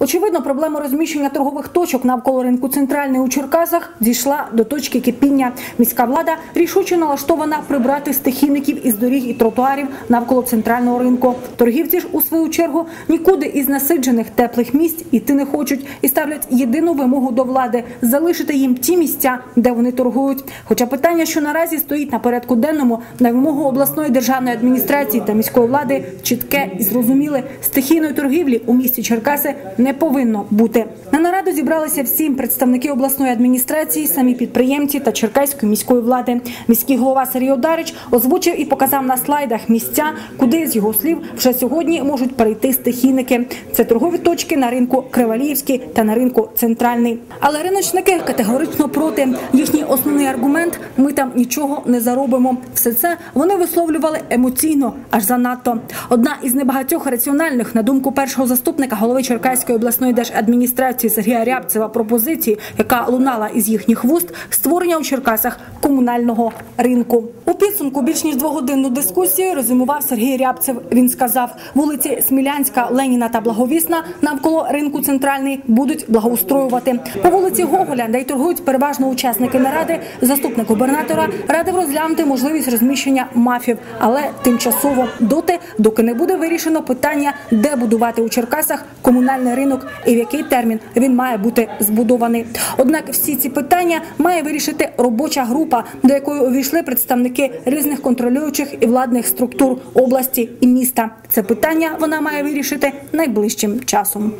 Очевидно, проблема розміщення торгових точок навколо ринку центральний у Черкасах дійшла до точки кипіння. Міська влада рішуче налаштована прибрати стихійників із доріг і тротуарів навколо центрального ринку. Торгівці ж у свою чергу нікуди із насиджених теплих місць іти не хочуть і ставлять єдину вимогу до влади залишити їм ті місця, де вони торгують. Хоча питання, що наразі стоїть на порядку денному, на вимогу обласної державної адміністрації та міської влади, чітке і зрозуміле стихійної торгівлі у місті Черкаси не повинно бути. На нараду зібралися всі представники обласної адміністрації, самі підприємці та черкаської міської влади. Міський голова Сергій Одарич озвучив і показав на слайдах місця, куди з його слів вже сьогодні можуть перейти стихійники. Це торгові точки на ринку Криваліївський та на ринку Центральний. Але риночники категорично проти. Їхній основний аргумент ми там нічого не заробимо. Все це вони висловлювали емоційно, аж занадто. Одна із небагатьох раціональних, на думку першого заступника голови Черкаської обласної держадміністрації Сергія Рябцева пропозиції, яка лунала із їхніх вуст, створення у Черкасах комунального ринку. У підсумку більш ніж двогодинну дискусію резюмував Сергій Рябцев. Він сказав, вулиці Смілянська, Леніна та Благовісна навколо ринку центральний будуть благоустроювати. По вулиці Гоголя, де й торгують переважно учасники наради, заступник губернатора радив розглянути можливість розміщення мафів, але тимчасово доти, доки не буде вирішено питання, де будувати у Черкасах комунальний ринок і в який термін він має бути збудований. Однак всі ці питання має вирішити робоча група, до якої увійшли представники різних контролюючих і владних структур області і міста. Це питання вона має вирішити найближчим часом.